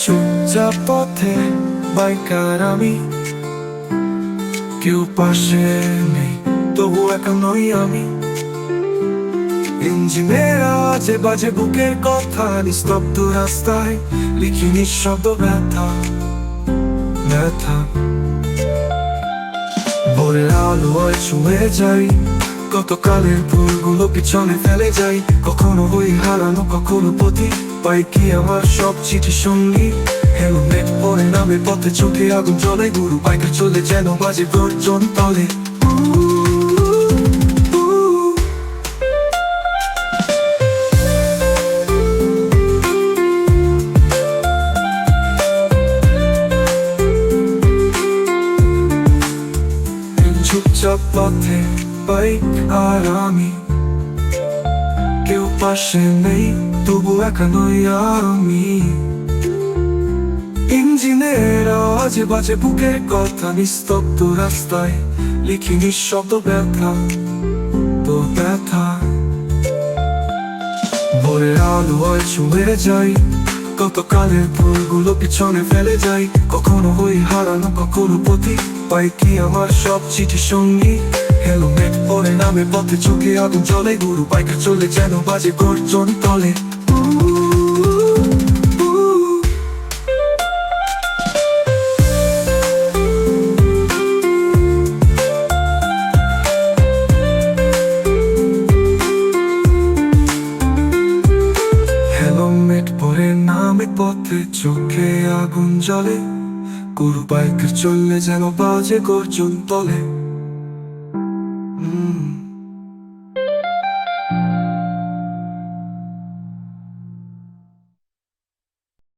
সোজা পথে বাইকার আমি। কেউ পাশে নেই তবু একা নই আমি। ইঞ্জিনের আজে বাজে বুকের কথা, নিস্তব্ধ রাস্তায় লিখি নিঃশব্দ ব্যথা ব্যথা। ভোরের আলোয় ছুঁয়ে যাই গতকালের ভুলগুলো পিছনে ফেলে যাই? কখনো হই হারানো, কখনো পতি পাই কি আমার সব চিঠি সঙ্গী? হেলমেট পরে নামে পথে চোখে আগুন জ্বলে, গুরু বাইকে চলে যেন বাজে গর্জন তলে। চুপচাপ পথে বাইক আর আমি কেউ পাশে নেই তবু একা আমি ইঞ্জিনের আজে বাজে বুকের কথা নিস্তব্ধ রাস্তায় লিখি নিঃশব্দ ব্যথা তো ব্যথা ভোরের আলো হয় ছুঁয়ে যাই গতকালের ভুলগুলো পিছনে ফেলে যাই কখনো হই হারানো কখনো পথি পাই কি আমার সব চিঠি সঙ্গী হেলমেট পরে নামে পথে চোখে আগুন জ্বলে। গুরু বাইকে চলে যেন বাজে গর্জন তলে। পরে নামে চোখে আগুন জলে গরু বাইকে চললে যেন বাজে গর্জন তলে।